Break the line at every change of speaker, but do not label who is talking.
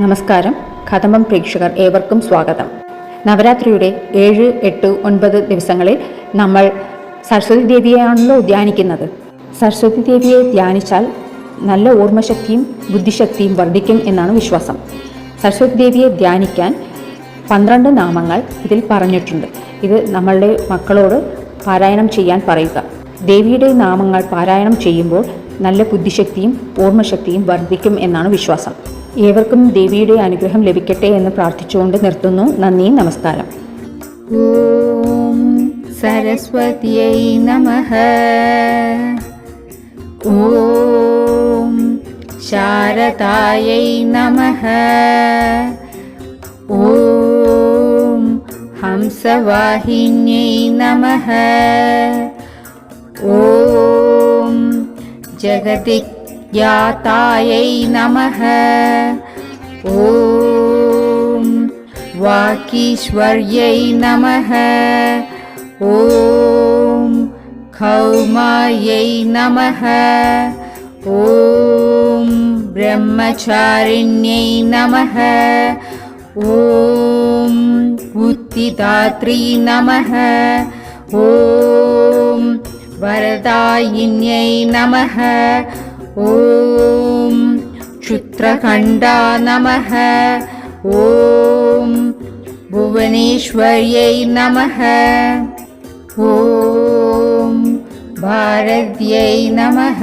നമസ്കാരം. കഥമം പ്രേക്ഷകർ ഏവർക്കും സ്വാഗതം. നവരാത്രിയുടെ ഏഴ് എട്ട് ഒൻപത് ദിവസങ്ങളിൽ നമ്മൾ സരസ്വതി ദേവിയെയാണല്ലോ ധ്യാനിക്കുന്നത്. സരസ്വതി ദേവിയെ ധ്യാനിച്ചാൽ നല്ല ഓർമ്മശക്തിയും ബുദ്ധിശക്തിയും വർദ്ധിക്കും എന്നാണ് വിശ്വാസം. സരസ്വതി ദേവിയെ ധ്യാനിക്കാൻ പന്ത്രണ്ട് നാമങ്ങൾ ഇതിൽ പറഞ്ഞിട്ടുണ്ട്. ഇത് നമ്മളുടെ മക്കളോട് പാരായണം ചെയ്യാൻ പറയുക. ദേവിയുടെ നാമങ്ങൾ പാരായണം ചെയ്യുമ്പോൾ നല്ല ബുദ്ധിശക്തിയും ഓർമ്മശക്തിയും വർദ്ധിക്കും എന്നാണ് വിശ്വാസം. ഏവർക്കും ദേവിയുടെ അനുഗ്രഹം ലഭിക്കട്ടെ എന്ന് പ്രാർത്ഥിച്ചുകൊണ്ട് നിർത്തുന്നു നന്ദി നമസ്കാരം
ॐ सरस्वत्यै नमः ॐ शारदायै नमः ॐ हंसवाहिन्यै नमः ॐ जगदिज्ञातायै नमः। ॐ वाकीश्वर्यै नमः। ॐ खौमायै नमः। ॐ ब्रह्मचारिण्यै नमः। ॐ बुद्धिदात्री नमः। ॐ वरदायिन्यै नमः ॐ क्षुत्रखण्डा नमः। ॐ भुवनेश्वर्यै नमः। ॐ भारत्यै नमः